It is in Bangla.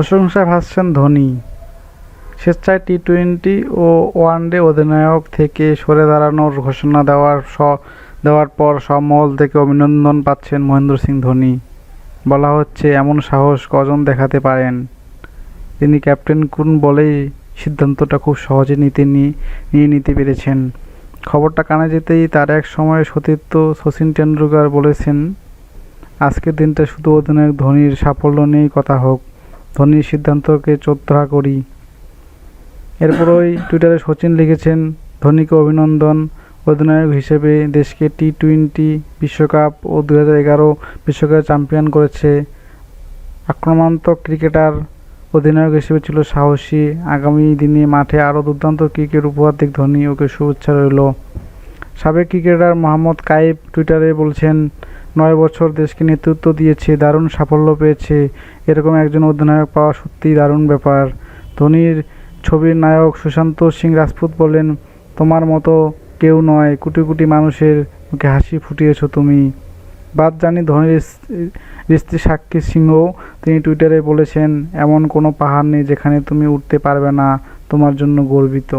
প্রশংসায় ভাসছেন ধোনি। স্বেচ্ছায় টি টোয়েন্টি ও ওয়ানডে অধিনায়ক থেকে সরে দাঁড়ানোর ঘোষণা দেওয়ার স, দেওয়ার পর সব মহল থেকে অভিনন্দন পাচ্ছেন মহেন্দ্র সিং ধোনি। বলা হচ্ছে, এমন সাহস কজন দেখাতে পারেন? তিনি ক্যাপ্টেন কুন বলেই সিদ্ধান্তটা খুব সহজে নিতে নিয়ে নিয়ে নিতে পেরেছেন। খবরটা কানে যেতেই তার এক সময় সতীর্থ শচীন টেন্ডুলকার বলেছেন, আজকের দিনটা শুধু অধিনায়ক ধোনির সাফল্য নিয়েই কথা হোক। ধোনির সিদ্ধান্তকে শ্রদ্ধা করি। এরপরই টুইটারে সচিন লিখেছেন, ধোনিকে অভিনন্দন। অধিনায়ক হিসেবে দেশকে টি টোয়েন্টি বিশ্বকাপ ও দু হাজার এগারো বিশ্বকাপ চ্যাম্পিয়ন করেছে। আক্রমণাত্মক ক্রিকেটার অধিনায়ক হিসেবে ছিল সাহসী। আগামী দিনে মাঠে আরও দুর্দান্ত ক্রিকেট উপহার দিক ধোনি ওকে শুভেচ্ছা রইল। সাবেক ক্রিকেটার মোহাম্মদ কাইফ টুইটারে বলছেন, নয় বছর দেশকে নেতৃত্ব দিয়েছে, দারুণ সাফল্য পেয়েছে। এরকম একজন অধিনায়ক পাওয়া সত্যিই দারুণ ব্যাপার। ধোনির ছবির নায়ক সুশান্ত সিং রাজপুত বলেন তোমার মতো কেউ নয়, কোটি কোটি মানুষের মুখে হাসি ফুটিয়েছ তুমি। বাদ জানি ধোনির স্ত্রী সাক্ষী সিংহ তিনি টুইটারে বলেছেন, এমন কোনো পাহাড় নেই যেখানে তুমি উঠতে পারবে না, তোমার জন্য গর্বিত।